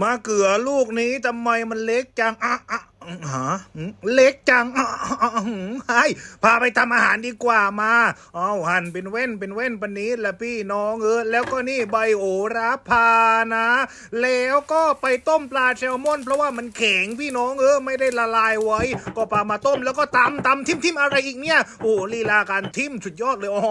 มาเกือลูกนี้ทำไมมันเล็กจังอะอะ ฮะเล็กจังไอ้พาไปทำอาหารดีกว่ามาเอาหั่นเป็นเว้นเป็นเว้นปนนี้และพี่น้องเออแล้วก็นี่ใบโหระพานะ แล้วก็ไปต้มปลาแซลมอน เพราะว่ามันแข็งพี่น้องเออไม่ได้ละลายไว้ ก็ปลามาต้มแล้วก็ตำตำทิมทิมอะไรอีกเนี่ยโอ้ลีลาการทิมสุดยอดเลยอ๋อ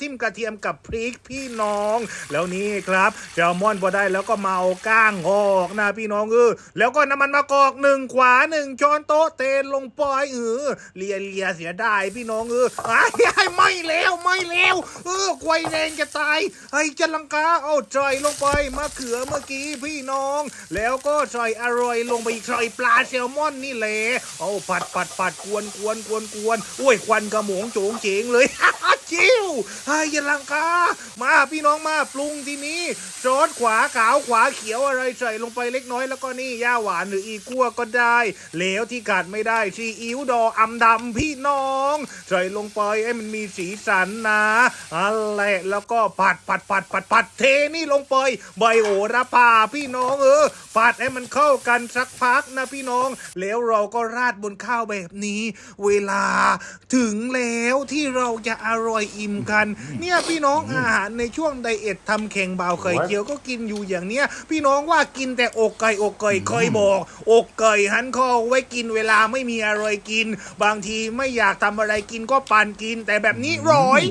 ทิมกระเทียมกับพริกพี่น้อง แล้วนี่ครับแซลมอนพอได้แล้วก็มาเอาก้างออกนะพี่น้องเออแล้วก็น้ำมันมะกอกหนึ่งขวาหนึ่งช้อนโต๊ะเทลงไปเออเลียเลียเสียดายพี่น้องเออไอ้ไม่แล้วไม่แล้วเออควยแรงจะตายไอ้จะลังกาเอาใจลงไปมะเขือเมื่อกี้พี่น้อง แล้วก็ใส่อร่อยลงไปอีกใส่ปลาแซลมอนนี่แหละเอาผัดผัดผัดกวนกวนกวนกวนโอ้ยควันกระหมงโจงเจงเลย จิ้วไอ้ยาลังกา มาพี่น้องมาปรุงที่นี้ซอสขวาขาวขวาเขียวอะไรใส่ลงไปเล็กน้อยแล้วก็นี่ย่าหวานหรืออีกัวก็ได้แล้วที่ขาดไม่ได้ซีอิ๊วดออำดำพี่น้อง ใส่ลงไปให้มันมีสีสันนะอะไรแล้วก็ผัดผัดผัดผัดผัดเทนี่ลงไปใบโหระพาพี่น้องเออผัดให้มันเข้ากันสักพักนะพี่น้อง แล้วเราก็ราดบนข้าวแบบนี้ เวลาถึงแล้วที่เราจะอร่อยอิ่มกัน เนี่ยพี่น้องอาหารในช่วงไดเอททำแข่งบ่าวไข่เจียวก็กินอยู่อย่างเนี้ย พี่น้องว่ากินแต่อกไก่อกไก่เคยบอก อกไก่หันคอไว้กินเวลาไม่มีอะไรกิน บางทีไม่อยากทำอะไรกินก็ปั่นกินแต่แบบนี้ร้อย